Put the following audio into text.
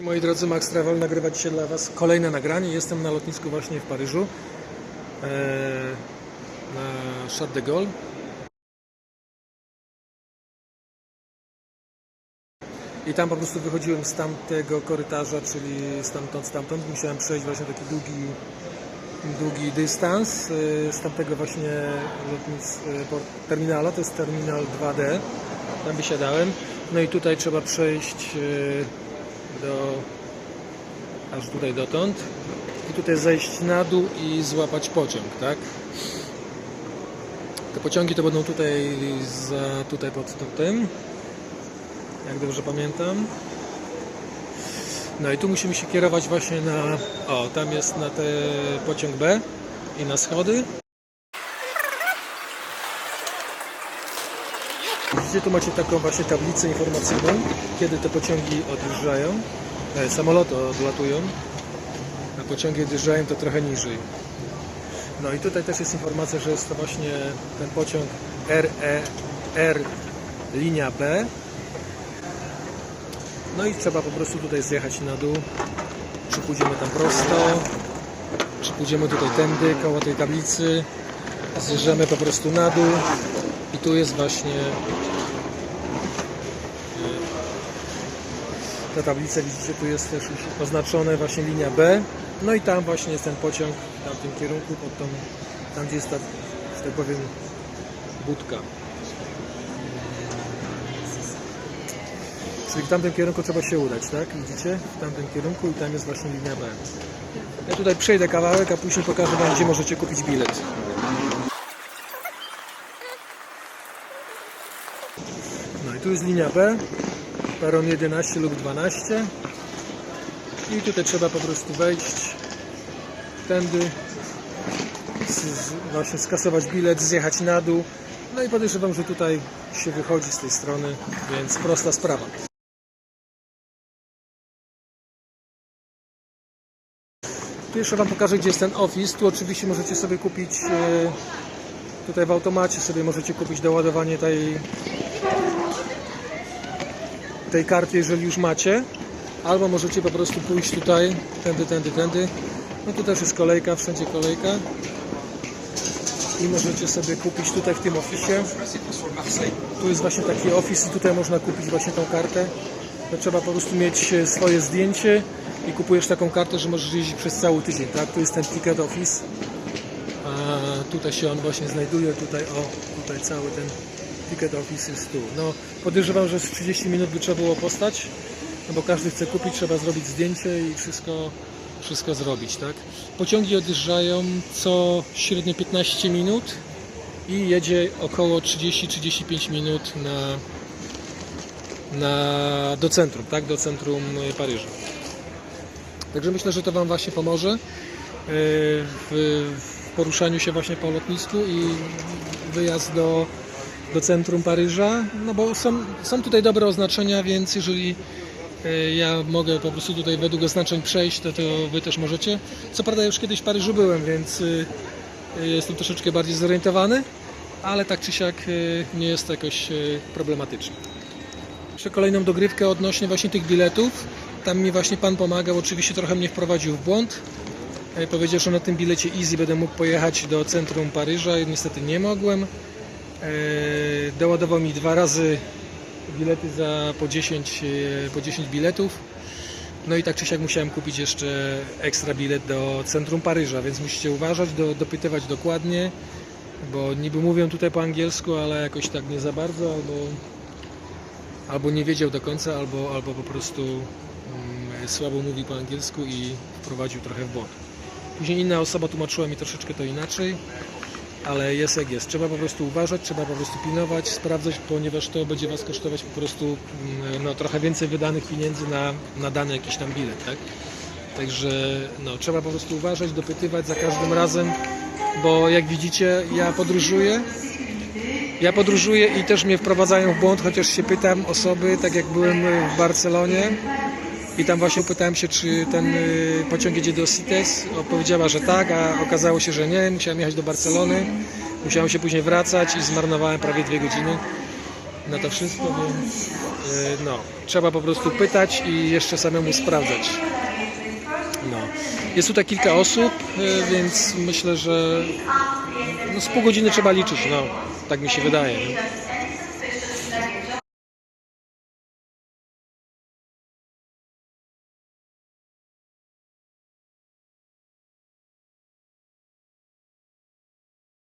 Moi drodzy, Max Travel nagrywa dzisiaj dla Was kolejne nagranie. Jestem na lotnisku właśnie w Paryżu e, na Charles de Gaulle. I tam po prostu wychodziłem z tamtego korytarza, czyli stamtąd, stamtąd. Musiałem przejść właśnie taki długi, długi dystans e, z tamtego właśnie e, port- terminala. To jest terminal 2D. Tam wysiadałem. No i tutaj trzeba przejść do aż tutaj dotąd i tutaj zejść na dół i złapać pociąg, tak? Te pociągi to będą tutaj za tutaj pod tym, jak dobrze pamiętam. No i tu musimy się kierować właśnie na, o tam jest na te pociąg B i na schody. Widzicie, tu macie taką właśnie tablicę informacyjną, kiedy te pociągi odjeżdżają, e, samoloty odlatują, a pociągi odjeżdżają to trochę niżej. No i tutaj też jest informacja, że jest to właśnie ten pociąg RER linia B. No i trzeba po prostu tutaj zjechać na dół, czy pójdziemy tam prosto, czy pójdziemy tutaj tędy, koło tej tablicy, zjeżdżamy po prostu na dół i tu jest właśnie ta tablica, widzicie, tu jest też już oznaczone właśnie linia B. No i tam właśnie jest ten pociąg w tamtym kierunku, pod tą, tam gdzie jest ta, że tak powiem, budka. Czyli w tamtym kierunku trzeba się udać, tak? Widzicie? W tamtym kierunku i tam jest właśnie linia B. Ja tutaj przejdę kawałek, a później pokażę Wam, gdzie możecie kupić bilet. No i tu jest linia B, peron 11 lub 12 i tutaj trzeba po prostu wejść tędy, właśnie skasować bilet, zjechać na dół. No i podejrzewam, że tutaj się wychodzi z tej strony, więc prosta sprawa. Tu Wam pokażę, gdzie jest ten office. Tu oczywiście możecie sobie kupić, e, tutaj w automacie sobie możecie kupić doładowanie tej, tej karty, jeżeli już macie. Albo możecie po prostu pójść tutaj, tędy, tędy, tędy. No tu też jest kolejka, wszędzie kolejka. I możecie sobie kupić tutaj w tym oficie. Tu jest właśnie taki office i tutaj można kupić właśnie tą kartę. To trzeba po prostu mieć e, swoje zdjęcie i kupujesz taką kartę, że możesz jeździć przez cały tydzień, tak? Tu jest ten ticket office. A tutaj się on właśnie znajduje, tutaj o, tutaj cały ten ticket office jest tu. No, podejrzewam, że z 30 minut by trzeba było postać, no bo każdy chce kupić, trzeba zrobić zdjęcie i wszystko, wszystko zrobić, tak? Pociągi odjeżdżają co średnio 15 minut i jedzie około 30-35 minut na, na, do centrum, tak? Do centrum y, Paryża. Także myślę, że to Wam właśnie pomoże y, w, w poruszaniu się właśnie po lotnisku i wyjazd do, do centrum Paryża, no bo są, są tutaj dobre oznaczenia, więc jeżeli y, ja mogę po prostu tutaj według oznaczeń przejść, to, to Wy też możecie. Co prawda już kiedyś w Paryżu byłem, więc y, jestem troszeczkę bardziej zorientowany, ale tak czy siak y, nie jest to jakoś problematyczne. Jeszcze kolejną dogrywkę odnośnie właśnie tych biletów. Tam mi właśnie Pan pomagał, oczywiście trochę mnie wprowadził w błąd. E, Powiedział, że na tym bilecie Easy będę mógł pojechać do centrum Paryża. Niestety nie mogłem. E, Doładował mi dwa razy bilety za po 10, e, po 10 biletów. No i tak czy siak musiałem kupić jeszcze ekstra bilet do centrum Paryża, więc musicie uważać, do, dopytywać dokładnie, bo niby mówią tutaj po angielsku, ale jakoś tak nie za bardzo, albo albo nie wiedział do końca, albo, albo po prostu mm, słabo mówi po angielsku i wprowadził trochę w błąd. Później inna osoba tłumaczyła mi troszeczkę to inaczej, ale jest jak jest. Trzeba po prostu uważać, trzeba po prostu pilnować, sprawdzać, ponieważ to będzie Was kosztować po prostu mm, no, trochę więcej wydanych pieniędzy na, na dany jakiś tam bilet, tak? Także no, trzeba po prostu uważać, dopytywać za każdym razem, bo jak widzicie, ja podróżuję, ja podróżuję i też mnie wprowadzają w błąd, chociaż się pytam osoby, tak jak byłem w Barcelonie i tam właśnie pytałem się, czy ten y, pociąg jedzie do CITES. Odpowiedziała, że tak, a okazało się, że nie. Musiałem jechać do Barcelony, musiałem się później wracać i zmarnowałem prawie dwie godziny. na to wszystko, więc y, no, trzeba po prostu pytać i jeszcze samemu sprawdzać. No. Jest tutaj kilka osób, y, więc myślę, że no, z pół godziny trzeba liczyć, no, tak mi się wydaje. Nie?